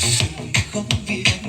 Convive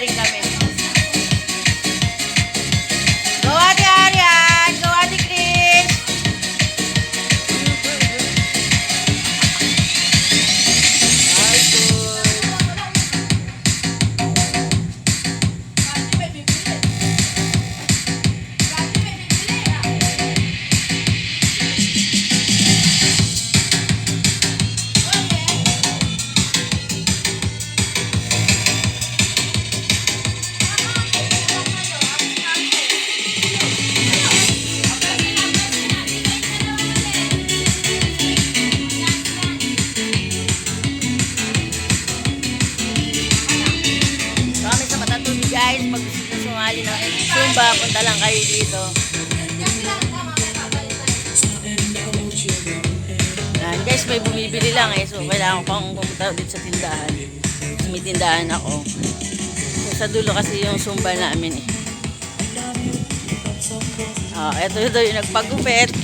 dígame. Zumba, punta lang kayo dito. Yan, guys, may bumibili lang eh. So, kailangan ko pang pumunta dito sa tindahan. So, tindahan ako. So, sa dulo kasi yung Zumba namin eh. Oh, eto ito yung nagpagupit.